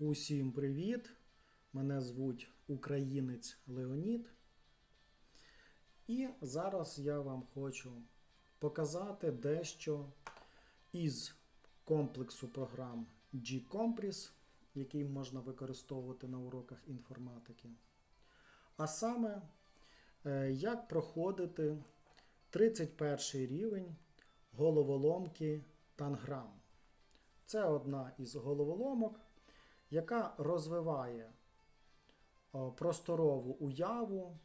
Усім привіт! Мене звуть Українець Леонід. І зараз я вам хочу показати дещо із комплексу програм G-Compris, який можна використовувати на уроках інформатики. А саме, е, як проходити 31 рівень головоломки Танграм. Це одна із головоломок, яка розвиває просторову уяву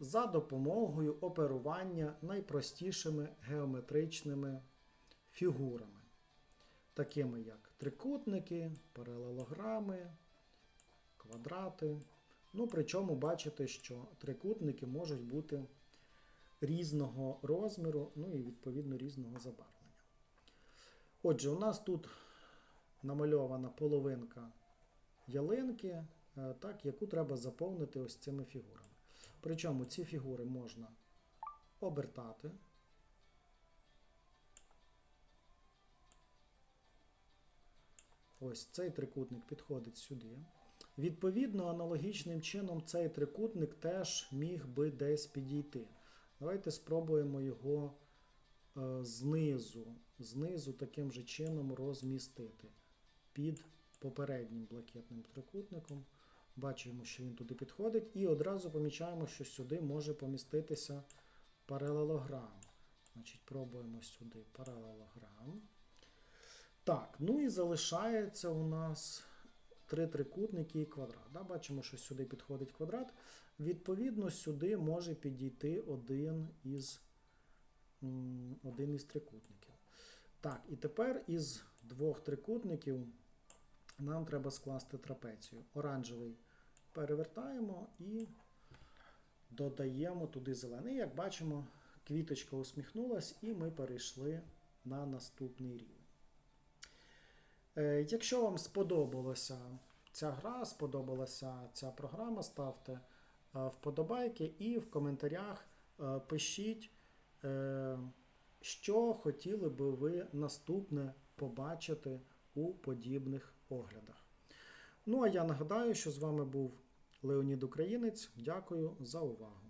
за допомогою оперування найпростішими геометричними фігурами, такими як трикутники, паралелограми, квадрати. Ну, причому бачите, що трикутники можуть бути різного розміру, ну і відповідно різного забарвлення. Отже, у нас тут намальована половинка ялинки, е, так, яку треба заповнити ось цими фігурами. Причому ці фігури можна обертати. Ось цей трикутник підходить сюди. Відповідно, аналогічним чином цей трикутник теж міг би десь підійти. Давайте спробуємо його е, знизу, знизу таким же чином розмістити під попереднім блакитним трикутником. Бачимо, що він туди підходить, і одразу помічаємо, що сюди може поміститися паралелограм. Значить, пробуємо сюди паралелограм. Так, ну і залишається у нас три трикутники і квадрат. Да? Бачимо, що сюди підходить квадрат. Відповідно, сюди може підійти один із, один із трикутників. Так, і тепер із двох трикутників нам треба скласти трапецію. Оранжевий перевертаємо і додаємо туди зелений. Як бачимо, квіточка усміхнулась, і ми перейшли на наступний рівень. Е, Якщо вам сподобалася ця гра, сподобалася ця програма, ставте е, вподобайки і в коментарях е, пишіть, що хотіли би ви наступне побачити у подібних оглядах. Ну а я нагадаю, що з вами був Леонід Українець. Дякую за увагу.